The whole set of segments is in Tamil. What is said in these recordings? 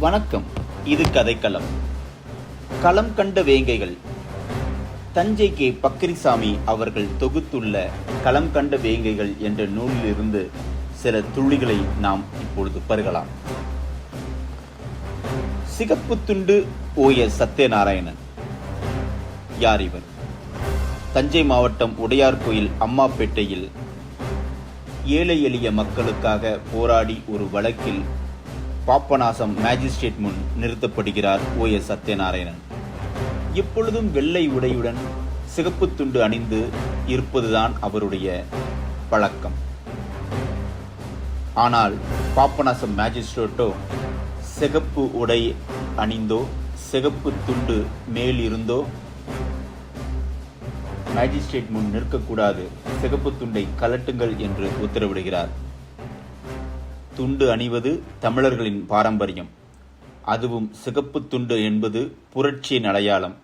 வணக்கம். இது கதைக்களம். களம் கண்ட வேங்கைகள். தஞ்சை கே. பக்ரிசாமி அவர்கள் தொகுத்துள்ள களம் கண்ட வேங்கைகள் என்ற நூலிலிருந்து சில துளிகளை நாம் இப்பொழுது பருகலாம். சிகப்பு துண்டு ஓ. எஸ். சத்யநாராயணன். யார் இவர்? தஞ்சை மாவட்டம் உடையார்கோயில் அம்மாப்பேட்டையில் ஏழை எளிய மக்களுக்காக போராடி ஒரு வழக்கில் பாப்பநாசம் மேஜிஸ்ட்ரேட் முன் நிறுத்தப்படுகிறார் ஓ எஸ் சத்யநாராயணன். எப்பொழுதும் வெள்ளை உடையுடன் சிகப்பு துண்டு அணிந்து இருப்பதுதான் அவருடைய பழக்கம். ஆனால் பாப்பநாசம் மேஜிஸ்ட்ரேட்டோ சிகப்பு உடை அணிந்தோ சிகப்பு துண்டு மேல் இருந்தோ மேஜிஸ்ட்ரேட் முன் நிற்கக்கூடாது. சிகப்பு துண்டை கலட்டுங்கள் என்று உத்தரவிடுகிறார். துண்டு அணிவது தமிழர்களின் பாரம்பரியம். அதுவும் சிகப்பு துண்டு என்பது புரட்சியின் அடையாளம்.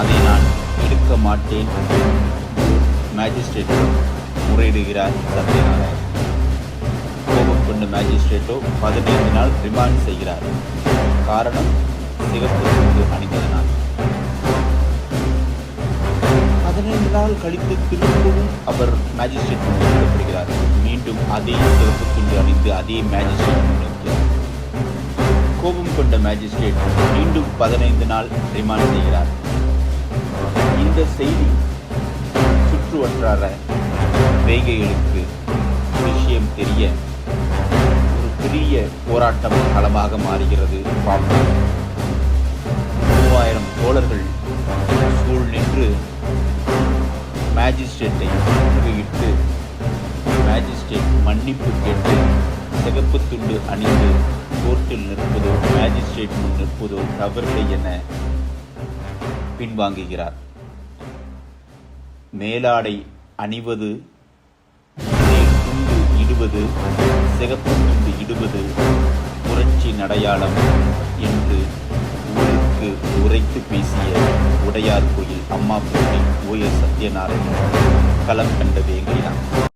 அதை நான் எடுக்க மாட்டேன் மேஜிஸ்ட்ரேட் முறையிடுகிறார் சத்யநாராயணன். கோபம் கொண்ட மேஜிஸ்ட்ரேட்டோ பதினைந்து நாள் ரிமாண்ட் செய்கிறார். காரணம் சிகப்பு துண்டு அணிந்ததனால். பதினைந்து நாள் கழித்து திரும்பவும் அவர் மேஜிஸ்ட்ரேட் முன் மீண்டும் அதே சிவப்பு துண்டு அதே மேஜிஸ்ட்ரேட் கோபம் கொண்ட மேஜிஸ்ட்ரேட் மீண்டும் பதினைந்து நாள் ரிமாண்ட் செய்கிறார். இந்த செய்தி சுற்று வட்டார வேகைகளுக்கு விஷயம் தெரிய ஒரு பெரிய போராட்டம் களமாக மாறுகிறது மூவாயிரம் தோழர்கள் சூழ் நின்று மேஜிஸ்ட்ரேட்டை முற்றுகையிட்டு மேஜிஸ்ட்ரேட் மன்னிப்பு கேட்டு சிகப்பு துண்டு அணிந்து கோர்ட்டில் நிற்பதோ மேஜிஸ்ட்ரேட் முன் நிற்பதோ தவறில்லை என பின்வாங்குகிறார். மேலாடை அணிவது துண்டு இடுவது சிகப்பு துண்டு இடுவது புரட்சி நடையாளம் என்று ஊருக்கு உரைத்து பேசிய உடையார் கோயில் அம்மா பூட்டி ஓ எஸ் சத்யநாராயணன் களம் கண்ட வேங்கைதான்